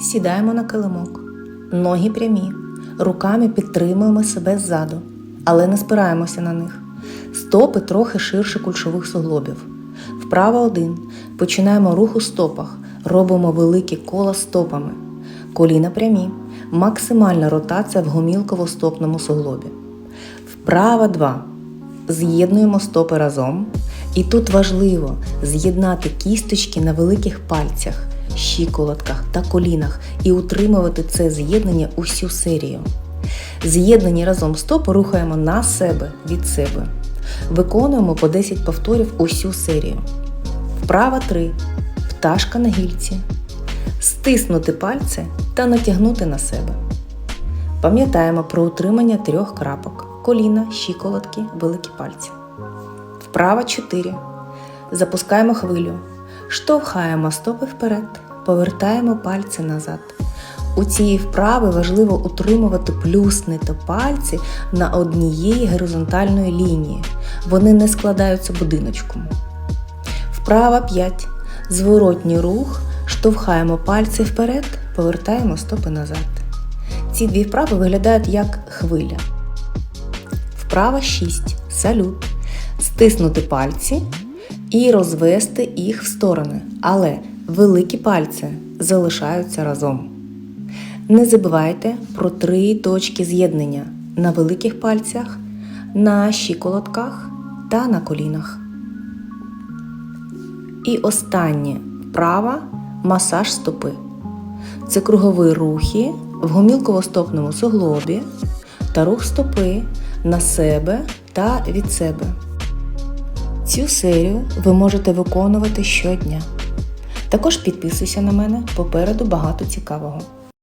Сідаємо на килимок. Ноги прямі. Руками підтримуємо себе ззаду, але не спираємося на них. Стопи трохи ширше кульшових суглобів. Вправо один. Починаємо рух у стопах. Робимо великі кола стопами. Коліна прямі. Максимальна ротація в гомілково-стопному суглобі. Вправа 2. З'єднуємо стопи разом. І тут важливо з'єднати кісточки на великих пальцях, щиколотках та колінах і утримувати це з'єднання усю серію. З'єднані разом стопи рухаємо на себе від себе. Виконуємо по 10 повторів усю серію. Вправа 3. Пташка на гільці. Стиснути пальці та натягнути на себе. Пам'ятаємо про утримання трьох крапок: коліна, щиколотки, великі пальці. Вправа 4. Запускаємо хвилю. Штовхаємо стопи вперед, повертаємо пальці назад. У цій вправи важливо утримувати плюснити пальці на однієї горизонтальної лінії. Вони не складаються будиночком. Вправа 5. Зворотній рух. Штовхаємо пальці вперед, повертаємо стопи назад. Ці дві вправи виглядають як хвиля. Вправа 6. Салют. Стиснути пальці і розвести їх в сторони. Але великі пальці залишаються разом. Не забувайте про три точки з'єднання на великих пальцях, на щиколотках та на колінах. І останнє вправа масаж стопи. Це кругові рухи в гомілково-стопному суглобі та рух стопи на себе та від себе. Цю серію ви можете виконувати щодня. Також підписуйся на мене, попереду багато цікавого.